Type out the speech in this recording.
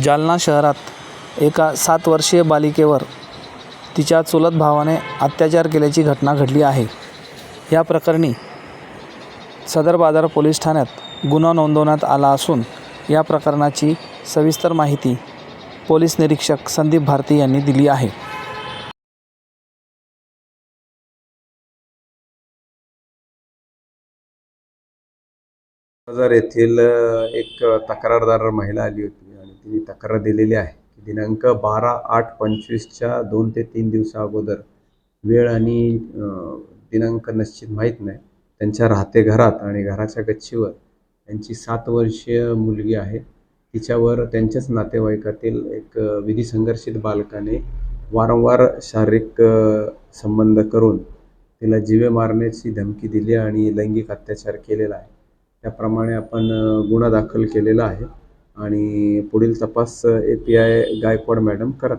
जालना शहरात एका सात वर्षीय बालिकेवर तिच्या चुलत भावाने अत्याचार केल्याची घटना घडली आहे. या प्रकरणी सदर बाजार पोलीस ठाण्यात गुन्हा नोंदवण्यात आला असून या प्रकरणाची सविस्तर माहिती पोलीस निरीक्षक संदीप भारती यांनी दिली आहे. बाजार येथील एक तक्रारदार महिला आली होती. ती तिने तक्रार दिलेली आहे. की दिनांक बारा आठ पंचवीसच्या दोन ते तीन दिवसा अगोदर वेळ आणि दिनांक निश्चित माहीत नाही. त्यांच्या राहते घरात आणि घराच्या गच्चीवर त्यांची सात वर्षीय मुलगी आहे. तिच्यावर त्यांच्याच नातेवाईकातील एक विधी संघर्षित बालकाने वारंवार शारीरिक संबंध करून तिला जीवे मारण्याची धमकी दिली आणि लैंगिक अत्याचार केलेला आहे. त्याप्रमाणे आपण गुन्हा दाखल केलेला आहे. आणि पुढील तपास A P I Gaikwad madam करत